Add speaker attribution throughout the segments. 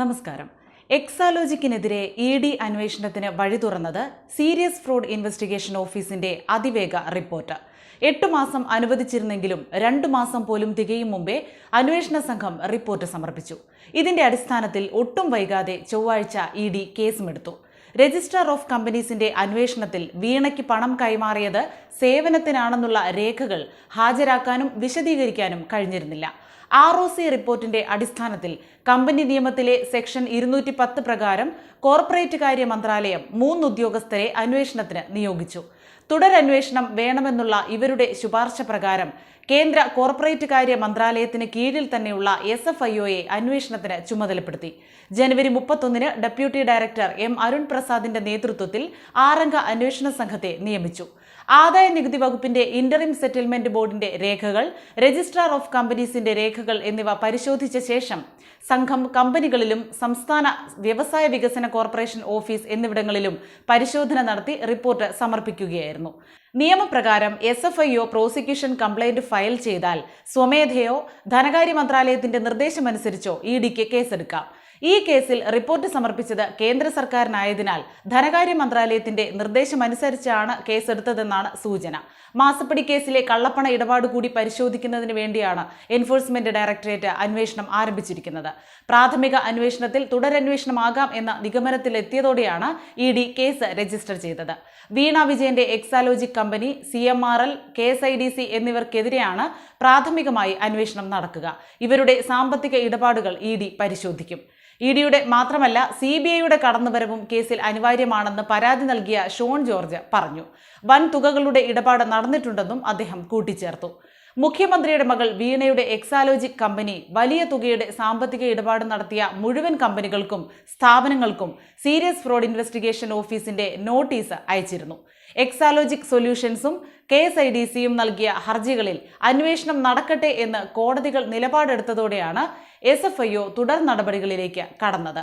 Speaker 1: നമസ്കാരം. എക്സാലോജിക്കിനെതിരെ E D അന്വേഷണത്തിന് വഴി തുറന്നത് സീരിയസ് ഫ്രോഡ് ഇൻവെസ്റ്റിഗേഷൻ ഓഫീസിന്റെ അതിവേഗ റിപ്പോർട്ട്. എട്ട് മാസം അനുവദിച്ചിരുന്നെങ്കിലും രണ്ടു മാസം പോലും തികയും മുമ്പേ അന്വേഷണ സംഘം റിപ്പോർട്ട് സമർപ്പിച്ചു. ഇതിന്റെ അടിസ്ഥാനത്തിൽ ഒട്ടും വൈകാതെ ചൊവ്വാഴ്ച ഇ ഡി കേസുമെടുത്തു രജിസ്ട്രാർ ഓഫ് കമ്പനീസിന്റെ അന്വേഷണത്തിൽ വീണയ്ക്ക് പണം കൈമാറിയത് സേവനത്തിനാണെന്നുള്ള രേഖകൾ ഹാജരാക്കാനും വിശദീകരിക്കാനും കഴിഞ്ഞിരുന്നില്ല. ആർ ഒ സി റിപ്പോർട്ടിന്റെ അടിസ്ഥാനത്തിൽ കമ്പനി നിയമത്തിലെ സെക്ഷൻ ഇരുന്നൂറ്റി പത്ത് പ്രകാരം കോർപ്പറേറ്റ് കാര്യ മന്ത്രാലയം മൂന്ന് ഉദ്യോഗസ്ഥരെ അന്വേഷണത്തിന് നിയോഗിച്ചു. തുടരന്വേഷണം വേണമെന്നുള്ള ഇവരുടെ ശുപാർശ പ്രകാരം കേന്ദ്ര കോർപ്പറേറ്റ് കാര്യ മന്ത്രാലയത്തിന് കീഴിൽ തന്നെയുള്ള എസ് എഫ് ഐ ഒയെ അന്വേഷണത്തിന് ചുമതലപ്പെടുത്തി. ജനുവരി മുപ്പത്തൊന്നിന് ഡെപ്യൂട്ടി ഡയറക്ടർ എം അരുൺ പ്രസാദിന്റെ നേതൃത്വത്തിൽ ആറംഗ അന്വേഷണ സംഘത്തെ നിയമിച്ചു. ആദായ നികുതി വകുപ്പിന്റെ ഇന്ററിം സെറ്റിൽമെന്റ് ബോർഡിന്റെ രേഖകൾ രജിസ്ട്രാർ ഓഫ് കമ്പനീസിന്റെ രേഖകൾ എന്നിവ പരിശോധിച്ച ശേഷം സംഘം കമ്പനികളിലും സംസ്ഥാന വ്യവസായ വികസന കോർപ്പറേഷൻ ഓഫീസ് എന്നിവിടങ്ങളിലും പരിശോധന നടത്തി റിപ്പോർട്ട് സമർപ്പിക്കുകയായിരുന്നു. നിയമപ്രകാരം S F I O prosecution complaint file ചെയ്താൽ സ്വമേധയോ ധനകാര്യ മന്ത്രാലയത്തിന്റെ നിർദ്ദേശമനുസരിച്ചോ ഇ ഡിക്ക് കേസെടുക്കാം. ഈ കേസിൽ റിപ്പോർട്ട് സമർപ്പിച്ചത് കേന്ദ്ര സർക്കാരിനായതിനാൽ ധനകാര്യ മന്ത്രാലയത്തിന്റെ നിർദ്ദേശമനുസരിച്ചാണ് കേസെടുത്തതെന്നാണ് സൂചന. മാസപ്പടി കേസിലെ കള്ളപ്പണ ഇടപാട് കൂടി പരിശോധിക്കുന്നതിന് വേണ്ടിയാണ് എൻഫോഴ്സ്മെന്റ് ഡയറക്ടറേറ്റ് അന്വേഷണം ആരംഭിച്ചിരിക്കുന്നത്. പ്രാഥമിക അന്വേഷണത്തിൽ തുടരന്വേഷണമാകാം എന്ന നിഗമനത്തിലെത്തിയതോടെയാണ് ഇ ഡി കേസ് രജിസ്റ്റർ ചെയ്തത്. വീണ വിജയന്റെ Exalogic company C M R L K S I D C എന്നിവർക്കെതിരെയാണ് പ്രാഥമികമായി അന്വേഷണം നടക്കുക. ഇവരുടെ സാമ്പത്തിക ഇടപാടുകൾ ഇ ഡി പരിശോധിക്കും. ഇ ഡിയുടെ മാത്രമല്ല സി ബി ഐയുടെ കടന്നുവരവും കേസിൽ അനിവാര്യമാണെന്ന് പരാതി നൽകിയ ഷോൺ ജോർജ് പറഞ്ഞു. വൻ തുകകളുടെ ഇടപാട് നടന്നിട്ടുണ്ടെന്നും അദ്ദേഹം കൂട്ടിച്ചേർത്തു. മുഖ്യമന്ത്രിയുടെ മകൾ വീണയുടെ എക്സാലോജിക് കമ്പനി വലിയ തുകയുടെ സാമ്പത്തിക ഇടപാട് നടത്തിയ മുഴുവൻ കമ്പനികൾക്കും സ്ഥാപനങ്ങൾക്കും സീരിയസ് ഫ്രോഡ് ഇൻവെസ്റ്റിഗേഷൻ ഓഫീസിന്റെ നോട്ടീസ് അയച്ചിരുന്നു. എക്സാലോജിക് സൊല്യൂഷൻസും കെ എസ് ഐ ഡി സിയും നൽകിയ ഹർജികളിൽ അന്വേഷണം നടക്കട്ടെ എന്ന് കോടതികൾ നിലപാടെടുത്തതോടെയാണ് എസ് എഫ് ഐ ഒ തുടർ നടപടികളിലേക്ക് കടന്നത്.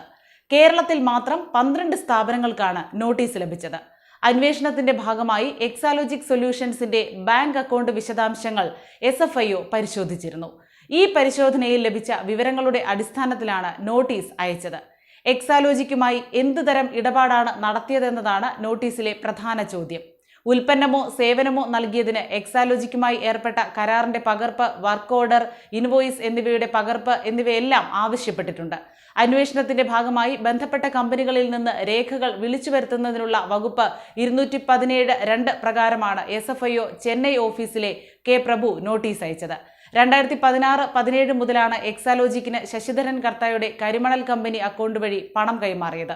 Speaker 1: കേരളത്തിൽ മാത്രം പന്ത്രണ്ട് സ്ഥാപനങ്ങൾക്കാണ് നോട്ടീസ് ലഭിച്ചത്. അന്വേഷണത്തിന്റെ ഭാഗമായി എക്സാലോജിക് സൊല്യൂഷൻസിന്റെ ബാങ്ക് അക്കൗണ്ട് വിശദാംശങ്ങൾ എസ് എഫ് ഐ പരിശോധിച്ചിരുന്നു. ഈ പരിശോധനയിൽ ലഭിച്ച വിവരങ്ങളുടെ അടിസ്ഥാനത്തിലാണ് നോട്ടീസ് അയച്ചത്. എക്സാലോജിക്കുമായി എന്തുതരം ഇടപാടാണ് നടത്തിയതെന്നതാണ് നോട്ടീസിലെ പ്രധാന ചോദ്യം. ഉൽപ്പന്നമോ സേവനമോ നൽകിയതിന് എക്സാലോജിക്കുമായി ഏർപ്പെട്ട കരാറിന്റെ പകർപ്പ് വർക്ക് ഓർഡർ ഇൻവോയിസ് എന്നിവയുടെ പകർപ്പ് എന്നിവയെല്ലാം ആവശ്യപ്പെട്ടിട്ടുണ്ട്. അന്വേഷണത്തിന്റെ ഭാഗമായി ബന്ധപ്പെട്ട കമ്പനികളിൽ നിന്ന് രേഖകൾ വിളിച്ചു വരുത്തുന്നതിനുള്ള വകുപ്പ് ഇരുന്നൂറ്റി പതിനേഴ് രണ്ട് പ്രകാരമാണ് S F I O Chennai ഓഫീസിലെ കെ പ്രഭു നോട്ടീസ് അയച്ചത്. രണ്ടായിരത്തി പതിനാറ് പതിനേഴ് മുതലാണ് എക്സാലോജിക്കിന് ശശിധരൻ കർത്തായുടെ കരിമണൽ കമ്പനി അക്കൗണ്ട് വഴി പണം കൈമാറിയത്.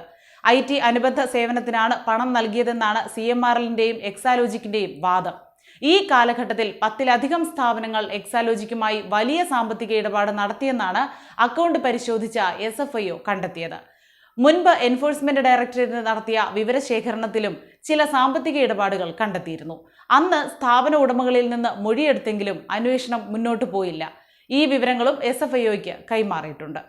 Speaker 1: ഐ ടി അനുബന്ധ സേവനത്തിനാണ് പണം നൽകിയതെന്നാണ് സി എം ആർ എല്ലിന്റെയും എക്സാലോജിക്കിന്റെയും വാദം. ഈ കാലഘട്ടത്തിൽ പത്തിലധികം സ്ഥാപനങ്ങൾ എക്സാലോജിക്കുമായി വലിയ സാമ്പത്തിക ഇടപാട് നടത്തിയെന്നാണ് അക്കൗണ്ട് പരിശോധിച്ച എസ് എഫ് ഐ കണ്ടെത്തിയത്. മുൻപ് എൻഫോഴ്സ്മെന്റ് ഡയറക്ടറേറ്റ് നടത്തിയ വിവരശേഖരണത്തിലും ചില സാമ്പത്തിക ഇടപാടുകൾ കണ്ടെത്തിയിരുന്നു. അന്ന് സ്ഥാപന ഉടമകളിൽ നിന്ന് മൊഴിയെടുത്തെങ്കിലും അന്വേഷണം മുന്നോട്ടു പോയില്ല. ഈ വിവരങ്ങളും എസ് കൈമാറിയിട്ടുണ്ട്.